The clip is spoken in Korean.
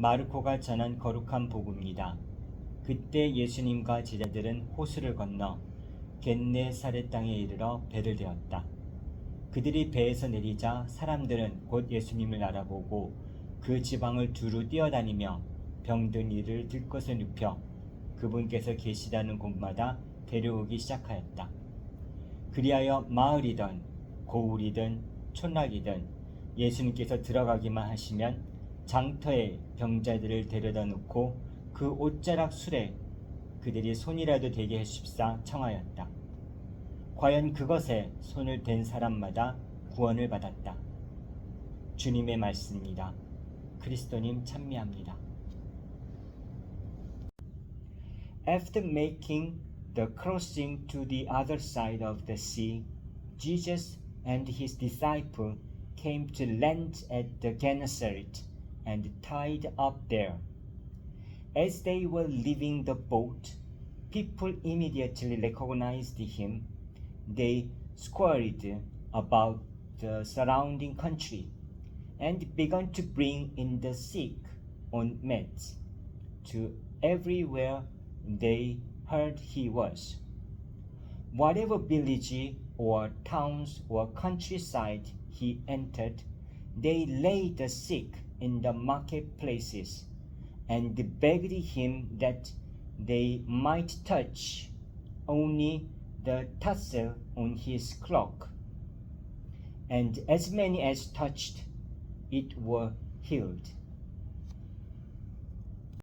마르코가 전한 거룩한 복음이다. 그때 예수님과 제자들은 호수를 건너 겟네사렛 땅에 이르러 배를 대었다. 그들이 배에서 내리자 사람들은 곧 예수님을 알아보고 그 지방을 두루 뛰어다니며 병든 이를 들것을 눕혀 그분께서 계시다는 곳마다 데려오기 시작하였다. 그리하여 마을이든 고울이든 촌락이든 예수님께서 들어가기만 하시면 장터에 병자들을 데려다 놓고 그 옷자락 술에 그들이 손이라도 대게 하십사 청하였다. 과연 그것에 손을 댄 사람마다 구원을 받았다. 주님의 말씀입니다. 그리스도님 찬미합니다. After making the crossing to the other side of the sea, Jesus and his disciple came to land at the Gennesaret and tied up there. As they were leaving the boat, people immediately recognized him. They squirreled about the surrounding country and began to bring in the sick on mats to everywhere they heard he was. Whatever village or towns or countryside he entered, they laid the sick in the marketplaces and begged him that they might touch only the tassel on his cloak. And as many as touched it were healed.